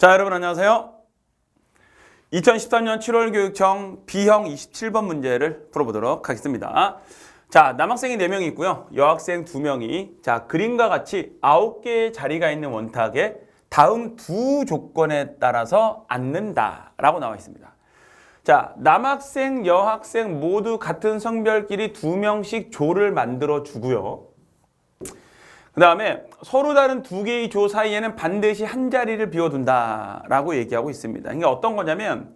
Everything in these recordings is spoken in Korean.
자, 여러분 안녕하세요. 2013년 7월 교육청 B형 27번 문제를 풀어보도록 하겠습니다. 자, 남학생이 4명이 있고요. 여학생 2명이 자, 그림과 같이 9개의 자리가 있는 원탁에 다음 두 조건에 따라서 앉는다라고 나와 있습니다. 자, 남학생, 여학생 모두 같은 성별끼리 2명씩 조를 만들어 주고요. 그 다음에 서로 다른 두 개의 조 사이에는 반드시 한 자리를 비워둔다라고 얘기하고 있습니다. 이게 어떤 거냐면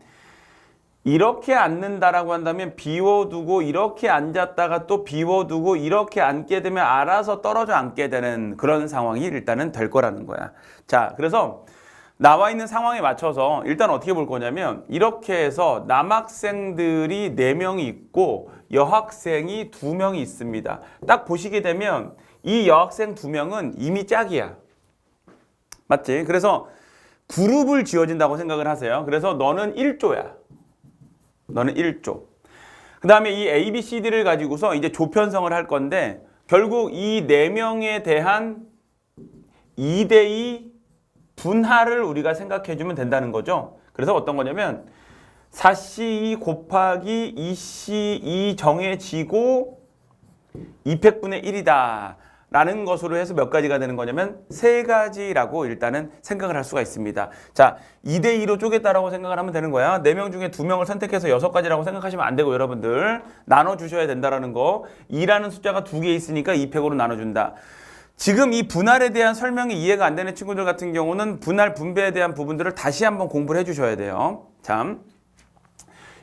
이렇게 앉는다라고 한다면 비워두고 이렇게 앉았다가 또 비워두고 이렇게 앉게 되면 알아서 떨어져 앉게 되는 그런 상황이 일단은 될 거라는 거야. 자, 그래서 나와 있는 상황에 맞춰서 일단 어떻게 볼 거냐면 이렇게 해서 남학생들이 네명이 있고 여학생이 두명이 있습니다. 딱 보시게 되면 이 여학생 두명은 이미 짝이야. 맞지? 그래서 그룹을 지어진다고 생각을 하세요. 그래서 너는 1조야. 너는 1조. 그 다음에 이 A, B, C, D를 가지고서 이제 조편성을 할 건데 결국 이 네명에 대한 2대2 분할을 우리가 생각해 주면 된다는 거죠. 그래서 어떤 거냐면 4C2 곱하기 2C2 정해지고 2팩분의 1이다. 라는 것으로 해서 몇 가지가 되는 거냐면 세 가지라고 일단은 생각을 할 수가 있습니다. 자, 2대 2로 쪼갰다라고 생각을 하면 되는 거야. 4명 중에 2명을 선택해서 6가지라고 생각하시면 안 되고 여러분들 나눠 주셔야 된다라는 거. 2라는 숫자가 두 개 있으니까 2팩으로 나눠 준다. 지금 이 분할에 대한 설명이 이해가 안 되는 친구들 같은 경우는 분할 분배에 대한 부분들을 다시 한번 공부를 해 주셔야 돼요. 참.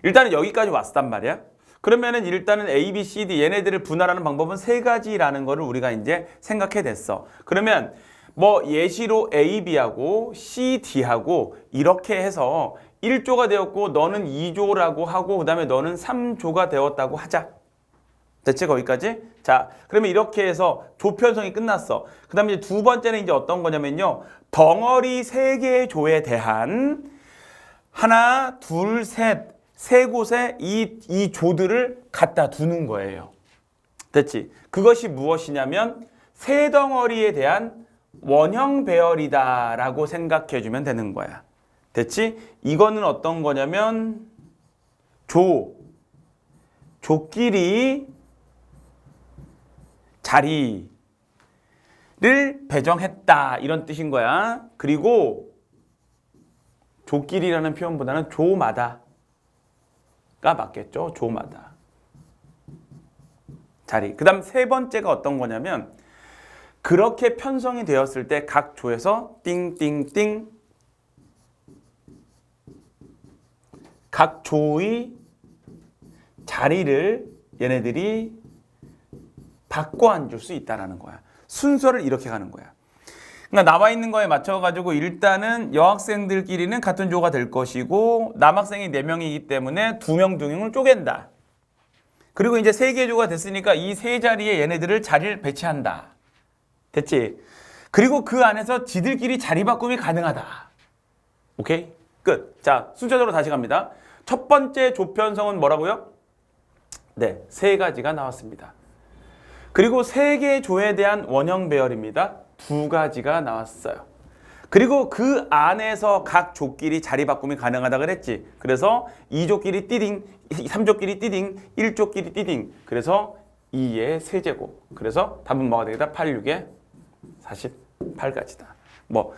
일단은 여기까지 왔단 말이야. 그러면은 일단은 A, B, C, D 얘네들을 분할하는 방법은 세 가지라는 거를 우리가 이제 생각해 냈어. 그러면 뭐 예시로 A, B하고 C, D하고 이렇게 해서 1조가 되었고 너는 2조라고 하고 그 다음에 너는 3조가 되었다고 하자. 대체 거기까지? 자, 그러면 이렇게 해서 조편성이 끝났어. 그 다음에 두 번째는 이제 어떤 거냐면요. 덩어리 세 개의 조에 대한 하나, 둘, 셋, 세 곳에 이, 이 조들을 갖다 두는 거예요. 됐지? 그것이 무엇이냐면 세 덩어리에 대한 원형 배열이다라고 생각해 주면 되는 거야. 됐지? 이거는 어떤 거냐면 조, 조끼리 자리를 배정했다 이런 뜻인 거야. 그리고 조끼리라는 표현보다는 조마다가 맞겠죠. 조마다. 자리. 그다음 세 번째가 어떤 거냐면 그렇게 편성이 되었을 때 각 조에서 띵띵띵 각 조의 자리를 얘네들이 바꿔 앉을 수 있다라는 거야. 순서를 이렇게 가는 거야. 그러니까 나와 있는 거에 맞춰 가지고 일단은 여학생들끼리는 같은 조가 될 것이고 남학생이 네명이기 때문에 두명두 명을 쪼갠다. 그리고 이제 세 개 조가 됐으니까 이 세 자리에 얘네들을 자리를 배치한다. 됐지? 그리고 그 안에서 지들끼리 자리 바꿈이 가능하다. 오케이? 끝. 자, 순서대로 다시 갑니다. 첫 번째 조편성은 뭐라고요? 네, 세 가지가 나왔습니다. 그리고 세 개의 조에 대한 원형 배열입니다. 두 가지가 나왔어요. 그리고 그 안에서 각 조끼리 자리 바꿈이 가능하다 그랬지. 그래서 2조끼리 띠딩, 3조끼리 띠딩, 1조끼리 띠딩. 그래서 2의 세제곱. 그래서 답은 뭐가 되겠다? 8, 6에 48가지다. 뭐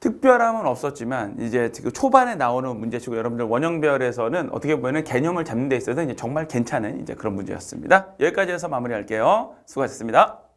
특별함은 없었지만 이제 지금 초반에 나오는 문제치고 여러분들 원형 배열에서는 어떻게 보면 개념을 잡는 데 있어서 이제 정말 괜찮은 이제 그런 문제였습니다. 여기까지 해서 마무리할게요. 수고하셨습니다.